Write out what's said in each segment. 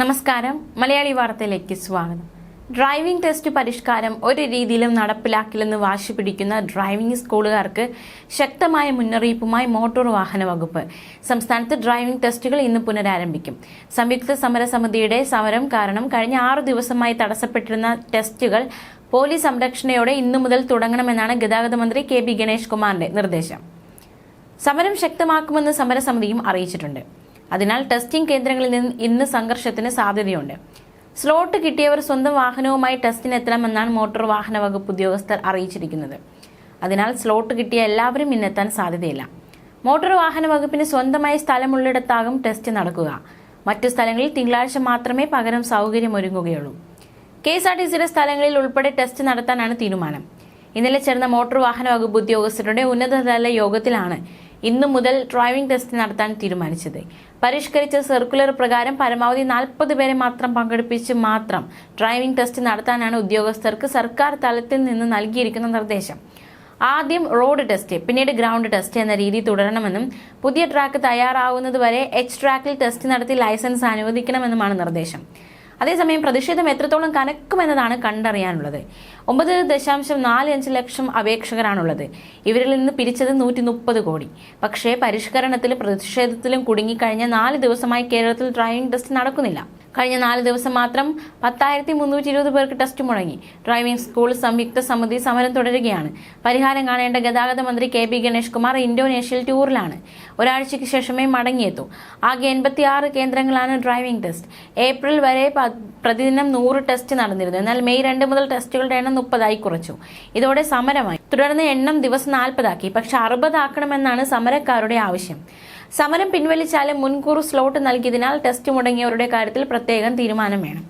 നമസ്കാരം. മലയാളി വാർത്തയിലേക്ക് സ്വാഗതം. ഡ്രൈവിംഗ് ടെസ്റ്റ് പരിഷ്കാരം ഒരു രീതിയിലും നടപ്പിലാക്കില്ലെന്ന് വാശി പിടിക്കുന്ന ഡ്രൈവിംഗ് സ്കൂളുകാർക്ക് ശക്തമായ മുന്നറിയിപ്പുമായി മോട്ടോർ വാഹന വകുപ്പ്. സംസ്ഥാനത്ത് ഡ്രൈവിംഗ് ടെസ്റ്റുകൾ ഇന്ന് പുനരാരംഭിക്കും. സംയുക്ത സമരസമിതിയുടെ സമരം കാരണം കഴിഞ്ഞ ആറു ദിവസമായി തടസ്സപ്പെട്ടിരുന്ന ടെസ്റ്റുകൾ പോലീസ് സംരക്ഷണയോടെ ഇന്നു മുതൽ തുടങ്ങണമെന്നാണ് ഗതാഗത മന്ത്രി കെ ബി ഗണേഷ് കുമാറിന്റെ നിർദ്ദേശം. സമരം ശക്തമാക്കുമെന്ന് സമരസമിതിയും അറിയിച്ചിട്ടുണ്ട്. അതിനാൽ ടെസ്റ്റിംഗ് കേന്ദ്രങ്ങളിൽ നിന്ന് ഇന്ന് സംഘർഷത്തിന് സാധ്യതയുണ്ട്. സ്ലോട്ട് കിട്ടിയവർ സ്വന്തം വാഹനവുമായി ടെസ്റ്റിന് എത്തണമെന്നാണ് മോട്ടോർ വാഹന വകുപ്പ് ഉദ്യോഗസ്ഥർ അറിയിച്ചിരിക്കുന്നത്. അതിനാൽ സ്ലോട്ട് കിട്ടിയ എല്ലാവരും ഇന്നെത്താൻ സാധ്യതയില്ല. മോട്ടോർ വാഹന വകുപ്പിന് സ്വന്തമായി സ്ഥലമുള്ളിടത്താകും ടെസ്റ്റ് നടക്കുക. മറ്റു സ്ഥലങ്ങളിൽ തിങ്കളാഴ്ച മാത്രമേ പകരം സൗകര്യമൊരുങ്ങുകയുള്ളൂ കെ എസ് ആർ ടി സിയുടെ സ്ഥലങ്ങളിൽ ഉൾപ്പെടെ ടെസ്റ്റ് നടത്താനാണ് തീരുമാനം. ഇന്നലെ ചേർന്ന മോട്ടോർ വാഹന വകുപ്പ് ഉദ്യോഗസ്ഥരുടെ ഉന്നതതല യോഗത്തിലാണ് ഇന്നു മുതൽ ഡ്രൈവിംഗ് ടെസ്റ്റ് നടത്താൻ തീരുമാനിച്ചത്. പരിഷ്കരിച്ച സർക്കുലർ പ്രകാരം പരമാവധി നാൽപ്പത് പേരെ മാത്രം പങ്കെടുപ്പിച്ച് മാത്രം ഡ്രൈവിംഗ് ടെസ്റ്റ് നടത്താനാണ് ഉദ്യോഗസ്ഥർക്ക് സർക്കാർ തലത്തിൽ നിന്ന് നൽകിയിരിക്കുന്ന നിർദ്ദേശം. ആദ്യം റോഡ് ടെസ്റ്റ് പിന്നീട് ഗ്രൗണ്ട് ടെസ്റ്റ് എന്ന രീതി തുടരണമെന്നും പുതിയ ട്രാക്ക് തയ്യാറാവുന്നതുവരെ എച്ച് ട്രാക്കിൽ ടെസ്റ്റ് നടത്തി ലൈസൻസ് അനുവദിക്കണമെന്നുമാണ് നിർദ്ദേശം. അതേസമയം പ്രതിഷേധം എത്രത്തോളം കനക്കുമെന്നതാണ് കണ്ടറിയാനുള്ളത്. ഒമ്പത് ദശാംശം നാല് അഞ്ച് ലക്ഷം അപേക്ഷകരാണുള്ളത്. ഇവരിൽ നിന്ന് പിരിച്ചത് നൂറ്റി മുപ്പത് കോടി. പക്ഷേ പരിഷ്കരണത്തിലും പ്രതിഷേധത്തിലും കുടുങ്ങിക്കഴിഞ്ഞ നാല് ദിവസമായി കേരളത്തിൽ ഡ്രൈവിംഗ് ടെസ്റ്റ് നടക്കുന്നില്ല. കഴിഞ്ഞ നാല് ദിവസം മാത്രം പത്തായിരത്തി മുന്നൂറ്റി ഇരുപത് പേർക്ക് ടെസ്റ്റ് മുടങ്ങി. ഡ്രൈവിംഗ് സ്കൂൾ സംയുക്ത സമിതി സമരം തുടരുകയാണ്. പരിഹാരം കാണേണ്ട ഗതാഗത മന്ത്രി കെ പി ഗണേഷ് കുമാർ ഇന്തോനേഷ്യയിൽ ടൂറിലാണ്. ഒരാഴ്ചയ്ക്ക് ശേഷമേ മടങ്ങിയെത്തൂ. ആകെ എൺപത്തി ആറ് കേന്ദ്രങ്ങളാണ് ഡ്രൈവിംഗ് ടെസ്റ്റ്. ഏപ്രിൽ വരെ പ്രതിദിനം നൂറ് ടെസ്റ്റ് നടന്നിരുന്നു. എന്നാൽ മെയ് രണ്ട് മുതൽ ടെസ്റ്റുകളുടെ എണ്ണം മുപ്പതായി കുറച്ചു. ഇതോടെ സമരമായി. തുടർന്ന് എണ്ണം ദിവസം നാൽപ്പതാക്കി. പക്ഷെ അറുപതാക്കണമെന്നാണ് സമരക്കാരുടെ ആവശ്യം. സമരം പിൻവലിച്ചാലും മുൻകൂർ സ്ലോട്ട് നൽകിയതിനാൽ ടെസ്റ്റ് മുടങ്ങിയവരുടെ കാര്യത്തിൽ പ്രത്യേകം തീരുമാനം വേണം.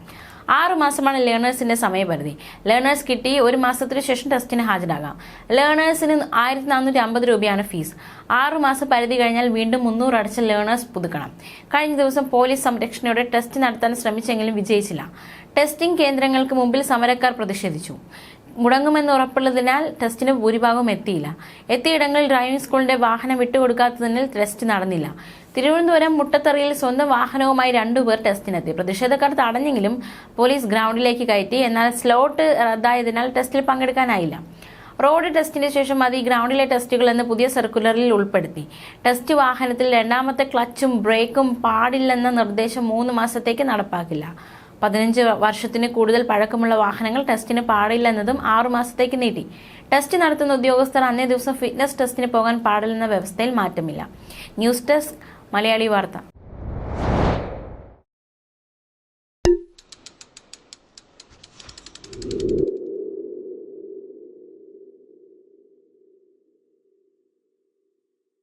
ആറു മാസമാണ് ലേണേഴ്സിന്റെ സമയപരിധി. ലേണേഴ്സ് കിട്ടി ഒരു മാസത്തിനു ശേഷം ടെസ്റ്റിന് ഹാജരാകാം. ലേണേഴ്സിന് ആയിരത്തി നാനൂറ്റി അമ്പത് രൂപയാണ് ഫീസ് ആറു മാസം പരിധി കഴിഞ്ഞാൽ വീണ്ടും മുന്നൂറ് അടച്ച ലേണേഴ്സ് പുതുക്കണം. കഴിഞ്ഞ ദിവസം പോലീസ് സംരക്ഷണയോടെ ടെസ്റ്റ് നടത്താൻ ശ്രമിച്ചെങ്കിലും വിജയിച്ചില്ല. ടെസ്റ്റിംഗ് കേന്ദ്രങ്ങൾക്ക് മുമ്പിൽ സമരക്കാർ പ്രതിഷേധിച്ചു. മുടങ്ങുമെന്ന് ഉറപ്പുള്ളതിനാൽ ടെസ്റ്റിന് ഭൂരിഭാഗവും എത്തിയില്ല. എത്തിയിടങ്ങളിൽ ഡ്രൈവിംഗ് സ്കൂളിന്റെ വാഹനം വിട്ടുകൊടുക്കാത്തതിനാൽ ടെസ്റ്റ് നടന്നില്ല. തിരുവനന്തപുരം മുട്ടത്തറയിൽ സ്വന്തം വാഹനവുമായി രണ്ടുപേർ ടെസ്റ്റിനെത്തി. പ്രതിഷേധക്കാർ തടഞ്ഞെങ്കിലും പോലീസ് ഗ്രൗണ്ടിലേക്ക് കയറ്റി. എന്നാൽ സ്ലോട്ട് റദ്ദായതിനാൽ ടെസ്റ്റിൽ പങ്കെടുക്കാനായില്ല. റോഡ് ടെസ്റ്റിന് ശേഷം അത് ഈ ഗ്രൗണ്ടിലെ ടെസ്റ്റുകൾ എന്ന് പുതിയ സർക്കുലറിൽ ഉൾപ്പെടുത്തി. ടെസ്റ്റ് വാഹനത്തിൽ രണ്ടാമത്തെ ക്ലച്ചും ബ്രേക്കും പാടില്ലെന്ന നിർദ്ദേശം മൂന്ന് മാസത്തേക്ക് നടപ്പാക്കില്ല. പതിനഞ്ച് വർഷത്തിന് കൂടുതൽ പഴക്കമുള്ള വാഹനങ്ങൾ ടെസ്റ്റിന് പാടില്ലെന്നതും എന്നതും ആറുമാസത്തേക്ക് നീട്ടി. ടെസ്റ്റ് നടത്തുന്ന ഉദ്യോഗസ്ഥർ അന്നേ ദിവസം ഫിറ്റ്നസ് ടെസ്റ്റിന് പോകാൻ പാടില്ലെന്ന വ്യവസ്ഥയിൽ മാറ്റമില്ല. ന്യൂസ് ഡെസ്ക് മലയാളി വാർത്ത.